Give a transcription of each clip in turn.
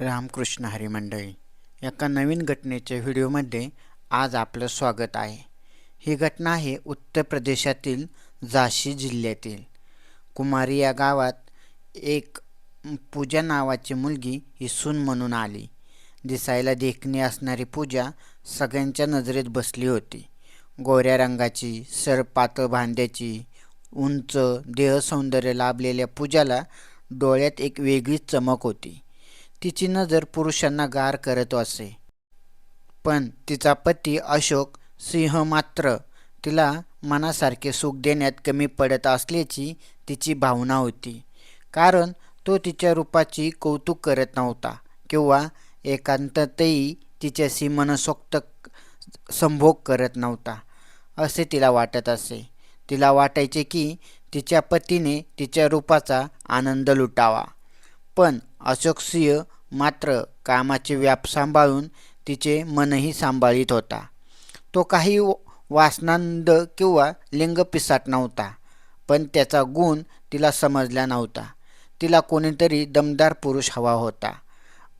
रामकृष्ण हरी मंडळी एका नवीन घटनेच्या व्हिडिओमध्ये आज आपलं स्वागत आहे. ही घटना आहे उत्तर प्रदेशातील झाशी जिल्ह्यातील. कुमारी या गावात एक पूजा नावाची मुलगी ही सून म्हणून आली. दिसायला देखणी असणारी पूजा सगळ्यांच्या नजरेत बसली होती. गोऱ्या रंगाची सरपातळ भांड्याची उंच देहसौंदर्य लाभलेल्या पूजाला डोळ्यात एक वेगळीच चमक होती. तिची नजर पुरुषांना गार करत असे. पण तिचा पती अशोक सिंह मात्र तिला मनासारखे सुख देण्यात कमी पडत असल्याची तिची भावना होती. कारण तो तिच्या रूपाची कौतुक करत नव्हता किंवा एकांततही तिच्याशी मनसोक्त संभोग करत नव्हता असे तिला वाटत असे. तिला वाटायचे की तिच्या पतीने तिच्या रूपाचा आनंद लुटावा. पण अशोक सिंह मात्र कामाचे व्याप सांभाळून तिचे मनही सांभाळीत होता. तो काही वासनांद किंवा लिंग पिसाट नव्हता पण त्याचा गुण तिला समजला नव्हता. तिला कोणीतरी दमदार पुरुष हवा होता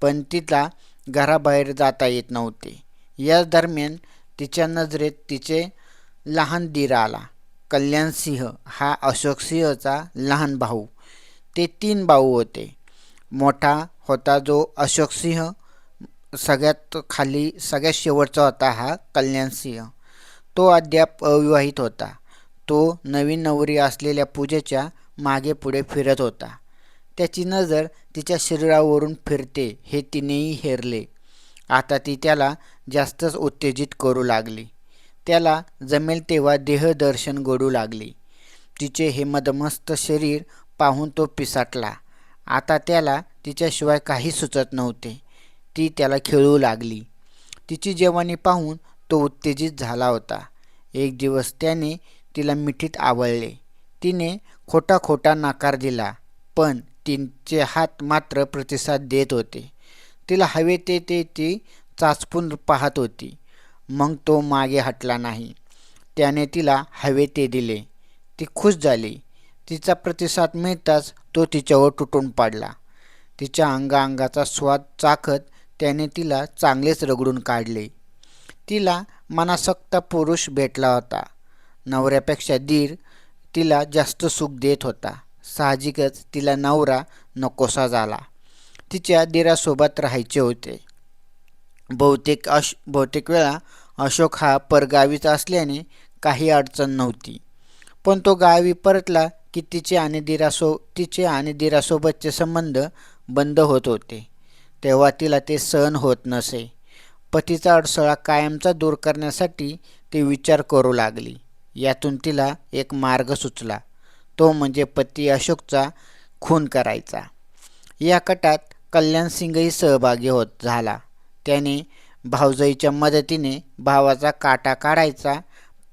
पण तिला घराबाहेर जाता येत नव्हते. याच दरम्यान तिच्या नजरेत तिचे लहान दीर आला. कल्याण सिंह हा अशोक सिंहचा लहान भाऊ. ते तीन भाऊ होते. मोठा होता जो अशोक सिंह सगळ्यात खाली सगळ्यात शेवटचा होता हा कल्याण सिंह. तो अद्याप अविवाहित होता. तो नवीन नवरी असलेल्या पूजेच्या मागे पुढे फिरत होता. त्याची नजर तिच्या शरीरावरून फिरते हे तिनेही हेरले. आता ती त्याला जास्तच उत्तेजित करू लागली. त्याला जमेल तेव्हा देहदर्शन घडू लागली. तिचे हे मदमस्त शरीर पाहून तो पिसाटला. आता त्याला तिच्याशिवाय काही सुचत नव्हते. ती त्याला खेळू लागली. तिची जेवणी पाहून तो उत्तेजित झाला होता. एक दिवस त्याने तिला मिठीत आवळले. तिने खोटा खोटा नकार दिला पण तिचे हात मात्र प्रतिसाद देत होते. तिला हवे ते ते ती चाचपून पाहत होती. मग तो मागे हटला नाही. त्याने तिला हवे ते दिले. ती खुश झाली. तिचा प्रतिसाद मिळताच तो तिच्यावर तुटून पाडला. तिच्या अंगाअंगाचा स्वाद चाखत त्याने तिला चांगलेच रगडून काढले. तिला मनासक्त पुरुष भेटला होता. नवऱ्यापेक्षा दीर तिला जास्त सुख देत होता. साहजिकच तिला नवरा नकोसा झाला. तिच्या दिरासोबत राहायचे होते. बहुतेक अश बहुतेक वेळा अशोक हा परगावीच असल्याने काही अडचण नव्हती. पण तो गावी परतला की तिचे आणि दिरासो तिचे आणि दिरासोबतचे संबंध बंद होत होते. तेव्हा तिला ते सहन होत नसे. पतीचा अडसळा कायमचा दूर करण्यासाठी ती विचार करू लागली. यातून तिला एक मार्ग सुचला. तो म्हणजे पती अशोकचा खून करायचा. या कटात कल्याण सिंगही सहभागी होत झाला. त्याने भाऊजाईच्या मदतीने भावाचा काटा काढायचा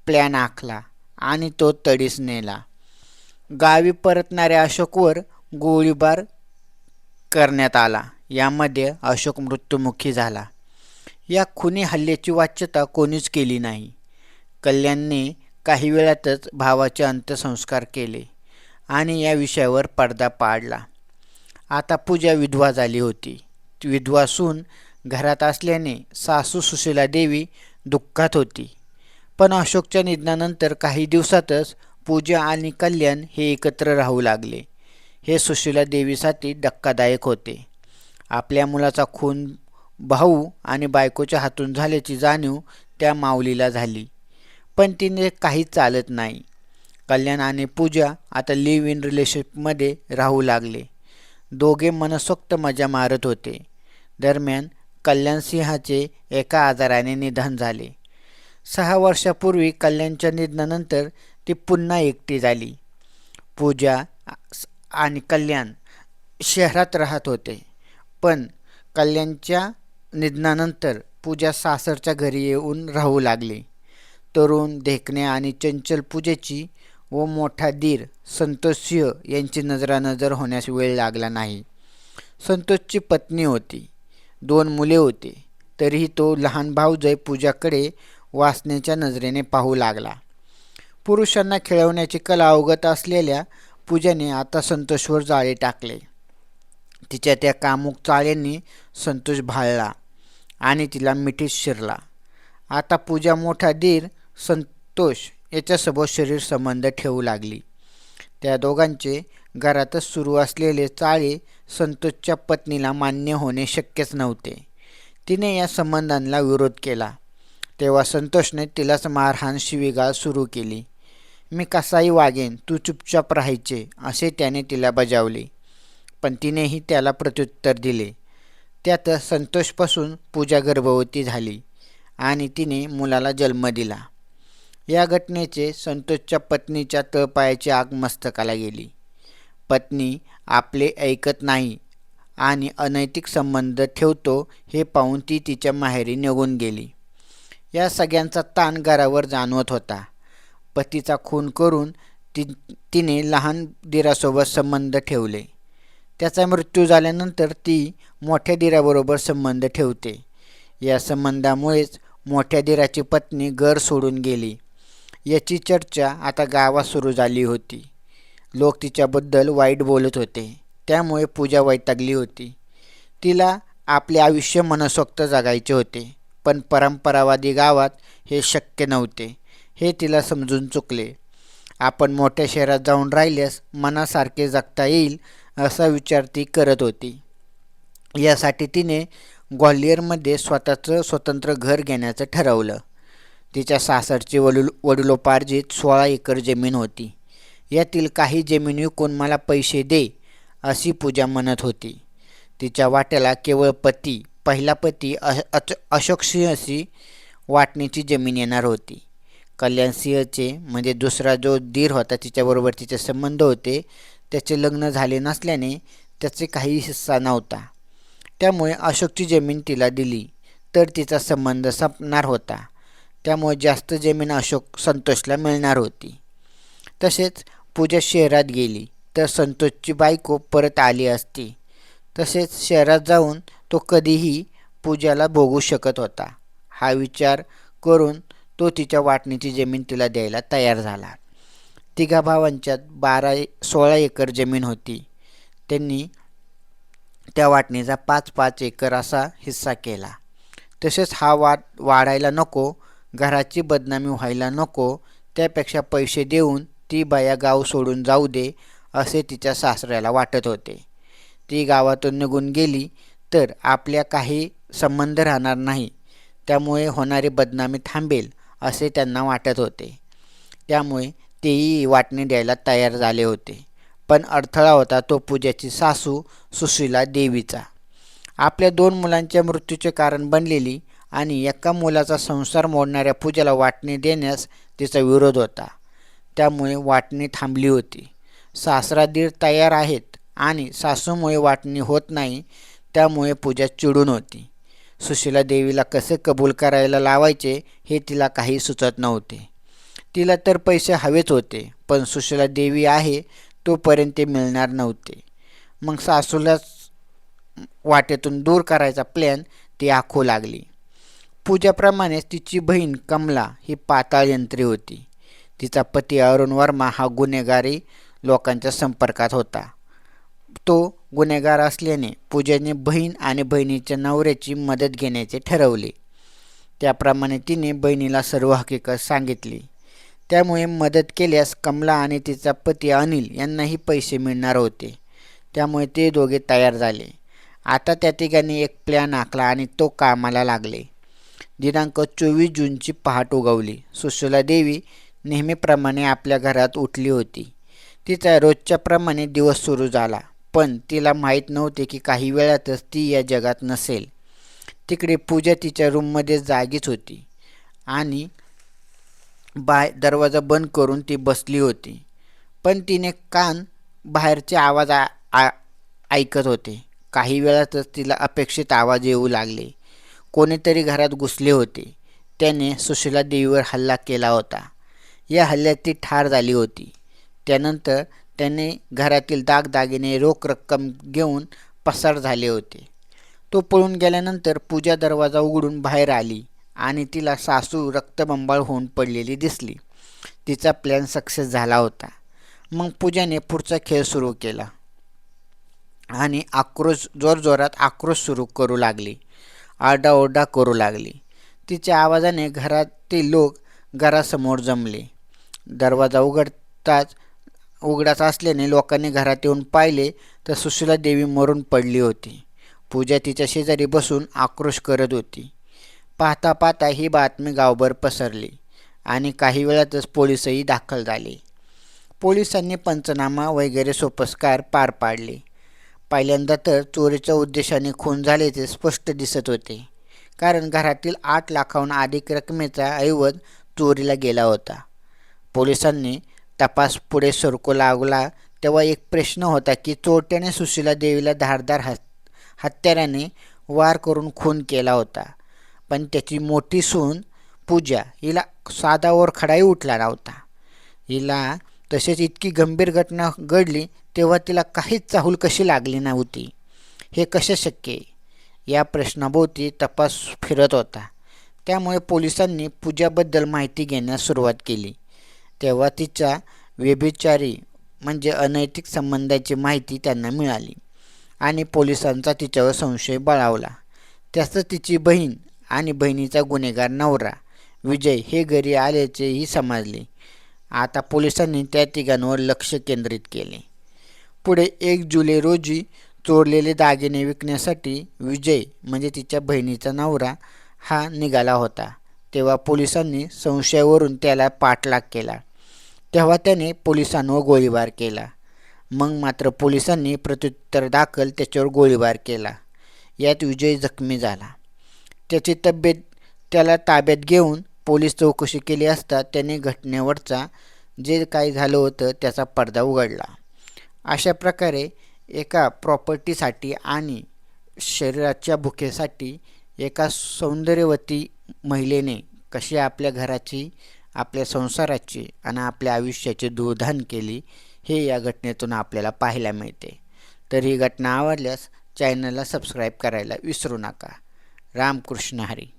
प्लॅन आखला आणि तो तडीस नेला. गावी परतणाऱ्या अशोकवर गोळीबार करण्यात आला. यामध्ये अशोक मृत्युमुखी झाला. या खुनी हल्ल्याची वाच्यता कोणीच केली नाही. कल्याणने काही वेळातच भावाचे अंत्यसंस्कार केले आणि या विषयावर पडदा पाडला. आता पूजा विधवा झाली होती. विधवा सून घरात असल्याने सासू सुशीला देवी दुःखात होती. पण अशोकच्या निधनानंतर काही दिवसातच पूजा आणि कल्याण हे एकत्र राहू लागले. हे सुशीला देवीसाठी धक्कादायक होते. आपल्या मुलाचा खून भाऊ आणि बायकोच्या हातून झाल्याची जाणीव त्या माऊलीला झाली. पण तिने काही चालत नाही. कल्याण आणि पूजा आता लिव्ह इन रिलेशनशिपमध्ये राहू लागले. दोघे मनसोक्त मजा मारत होते. दरम्यान कल्याण सिंहाचे एका आजाराने निधन झाले. सहा वर्षापूर्वी कल्याणच्या निधनानंतर ती पुन्हा एकटी झाली. पूजा आणि कल्याण शहरात राहत होते. पण कल्याणच्या निधनानंतर पूजा सासरच्या घरी येऊन राहू लागली. तरुण देखणे आणि चंचल पूजेची व मोठा दीर संतोष सिंह यांची नजरानजर होण्यास वेळ लागला नाही. संतोषची पत्नी होती. दोन मुले होते. तरीही तो लहान भाऊजय पूजाकडे वासनेच्या नजरेने पाहू लागला. पुरुषांना खेळवण्याची कला अवगत असलेल्या पूजाने आता संतोषवर जाळे टाकले. तिच्या त्या कामुक चाळ्यांनी संतोष भाळला आणि तिला मिठीत शिरला. आता पूजा मोठा दीर संतोष याच्यासोबत शरीर संबंध ठेवू लागली. त्या दोघांचे घरातच सुरू असलेले चाळे संतोषच्या पत्नीला मान्य होणे शक्यच नव्हते. तिने या संबंधांना विरोध केला. तेव्हा संतोषने तिलाच मारहाण शिवीगाळ सुरू केली. मी कसाही वागेन तू चुपचाप राहायचे असे त्याने तिला बजावले. पण तिनेही त्याला प्रत्युत्तर दिले. त्यात संतोषपासून पूजा गर्भवती झाली आणि तिने मुलाला जन्म दिला. या घटनेचे संतोषच्या पत्नीच्या तळपायाची आग मस्तकाला गेली. पत्नी आपले ऐकत नाही आणि अनैतिक संबंध ठेवतो हे पाहून ती तिच्या माहेरी निघून गेली. या सगळ्यांचा ताण घरावर जाणवत होता. पतीचा खून करून ती तिने लहान दिरासोबत संबंध ठेवले. त्याचा मृत्यू झाल्यानंतर ती मोठ्या दिराबरोबर संबंध ठेवते. या संबंधामुळेच मोठ्या दिराची पत्नी घर सोडून गेली. याची चर्चा आता गावात सुरू झाली होती. लोक तिच्याबद्दल वाईट बोलत होते. त्यामुळे पूजा वैतागली होती. तिला आपले आयुष्य मनसोक्त जगायचे होते. पण परंपरावादी गावात हे शक्य नव्हते. हे तिला समजून चुकले. आपण मोठ्या शहरात जाऊन राहिल्यास मनासारखे जगता येईल असा विचार ती करत होती. यासाठी तिने ग्वाल्हेरमध्ये स्वतःचं स्वतंत्र घर घेण्याचं ठरवलं. तिच्या सासरची वडील वडिलोपार्जित सोळा एकर जमीन होती. यातील काही जमीन विकून मला पैसे दे अशी पूजा म्हणत होती. तिच्या वाट्याला केवळ पती पहिला पती अशोक सिंहशी वाटणीची जमीन येणार होती. कल्याण सिंहचे म्हणजे दुसरा जो दीर होता तिच्याबरोबर तिचे संबंध होते. त्याचे लग्न झाले नसल्याने त्याचे काही हिस्सा नव्हता. त्यामुळे अशोकची जमीन तिला दिली तर तिचा संबंध संपणार होता. त्यामुळे जास्त जमीन अशोक संतोषला मिळणार होती. तसेच पूजा शहरात गेली तर संतोषची बायको परत आली असती. तसेच शहरात जाऊन तो कधीही पूजाला भोगू शकत होता. हा विचार करून तो तिच्या वाटणीची जमीन तिला द्यायला तयार झाला. तिघा भावांच्यात बारा सोळा एकर जमीन होती. त्यांनी त्या वाटणीचा पाच पाच एकर असा हिस्सा केला. तसेच हा वाट वाढायला नको घराची बदनामी व्हायला नको त्यापेक्षा पैसे देऊन ती बाया गाव सोडून जाऊ दे असे तिच्या सासऱ्याला वाटत होते. ती गावातून निघून गेली तर आपल्या काही संबंध राहणार नाही. त्यामुळे होणारी बदनामी थांबेल. असे त्यांना वाटत होते. त्यामुळे तेही वाटणी द्यायला तयार झाले होते. पण अडथळा होता तो पूजाची सासू सुशीला देवीचा. आपल्या दोन मुलांच्या मृत्यूचे कारण बनलेली आणि एका मुलाचा संसार मोडणाऱ्या पूजाला वाटणी देण्यास तिचा विरोध होता. त्यामुळे वाटणी थांबली होती. सासरा दीड तयार आहेत आणि सासूमुळे वाटणी होत नाही त्यामुळे पूजा चिडून होती. सुशीला देवीला कसे कबूल करायला लावायचे हे तिला काही सुचत नव्हते. तिला तर पैसे हवेच होते पण सुशीला देवी आहे तोपर्यंत ते मिळणार नव्हते. मग सासूलाच वाटेतून दूर करायचा प्लॅन ती आखू लागली. पूजाप्रमाणेच तिची बहीण कमला ही पाताळ यंत्री होती. तिचा पती अरुण वर्मा हा गुन्हेगारी लोकांच्या संपर्कात होता. तो गुन्हेगार असल्याने पूजाने बहीण आणि बहिणीच्या नवऱ्याची मदत घेण्याचे ठरवले. त्याप्रमाणे तिने बहिणीला सर्व हकीकत सांगितली. त्यामुळे मदत केल्यास कमला आणि तिचा पती अनिल यांनाही पैसे मिळणार होते. त्यामुळे ते दोघे तयार झाले. आता त्या तिघांनी एक प्लॅन आखला आणि तो कामाला लागले. दिनांक चोवीस जूनची पहाट उगवली. सुशीला देवी नेहमीप्रमाणे आपल्या घरात उठली होती. तिचा रोजच्याप्रमाणे दिवस सुरू झाला. पण तिला माहीत नव्हते की काही वेळातच ती या जगात नसेल. तिकडे पूजा तिच्या रूममध्ये जागीच होती आणि बाय दरवाजा बंद करून ती बसली होती. पण तिने कान बाहेरचे आवाज आ ऐकत होते. काही वेळातच तिला अपेक्षित आवाज येऊ लागले. कोणीतरी घरात घुसले होते. त्याने सुशीला देवीवर हल्ला केला होता. या हल्ल्यात ती ठार झाली होती. त्यानंतर त्याने घरातील दागदागिने रोख रक्कम घेऊन पसार झाले होते. तो पळून गेल्यानंतर पूजा दरवाजा उघडून बाहेर आली आणि तिला सासू रक्तबंबाळ होऊन पडलेली दिसली. तिचा प्लॅन सक्सेस झाला होता. मग पूजाने पुढचा खेळ सुरू केला आणि आक्रोश जोरजोरात आक्रोश सुरू करू लागली. आरडाओरडा करू लागली. तिच्या आवाजाने घरातील लोक घरासमोर जमले. दरवाजा उघडताच उघडाच असल्याने लोकांनी घरात येऊन पाहिले तर सुशीला देवी मरून पडली होती. पूजा तिच्या शेजारी बसून आक्रोश करत होती. पाहता पाहता ही बातमी गावभर पसरली आणि काही वेळातच पोलिसही दाखल झाले. पोलिसांनी पंचनामा वगैरे सोपस्कार पार पाडले. पहिल्यांदा तर चोरीच्या उद्देशाने खून झाल्याचे स्पष्ट दिसत होते. कारण घरातील आठ लाखाहून अधिक रकमेचा ऐवज चोरीला गेला होता. पोलिसांनी तपास पुढे सरकू लागला. तेव्हा एक प्रश्न होता की चोरट्याने सुशीला देवीला धारदार हत हत्याराने वार करून खून केला होता. पण त्याची मोठी सून पूजा हिला साधा ओरखडाही उठला नव्हता. हिला तसेच इतकी गंभीर घटना घडली तेव्हा तिला काहीच चाहूल कशी लागली नव्हती. हे कसे शक्य या प्रश्नाभोवती तपास फिरत होता. त्यामुळे पोलिसांनी पूजाबद्दल माहिती घेण्यास सुरुवात केली. तेव्हा तिच्या व्यभिचारी म्हणजे अनैतिक संबंधाची माहिती त्यांना मिळाली आणि पोलिसांचा तिच्यावर संशय बळावला. त्याचं तिची बहीण आणि बहिणीचा गुन्हेगार नवरा विजय हे घरी आल्याचेही समजले. आता पोलिसांनी त्या तिघांवर लक्ष केंद्रित केले. पुढे एक जुलै रोजी चोरलेले दागिने विकण्यासाठी विजय म्हणजे तिच्या बहिणीचा नवरा हा निघाला होता. तेव्हा पोलिसांनी संशयावरून त्याला पाठलाग केला. तेव्हा त्याने पोलिसांवर गोळीबार केला. मग मात्र पोलिसांनी प्रत्युत्तर दाखल त्याच्यावर गोळीबार केला. यात विजय जखमी झाला. त्याची तब्येत त्याला ताब्यात घेऊन पोलीस चौकशी केली असता त्याने घटनेवरचा जे काही झालं होतं त्याचा पडदा उघडला. अशा प्रकारे एका प्रॉपर्टीसाठी आणि शरीराच्या भुकेसाठी एका सौंदर्यवती महिलेने कशी आपल्या घराची आपल्या संसाराची आणि आपल्या आयुष्याची दुधान केली हे या घटनेतून आपल्याला पाहायला मिळते. तर ही घटना आवडल्यास चॅनलला सबस्क्राईब करायला विसरू नका. रामकृष्ण हरी.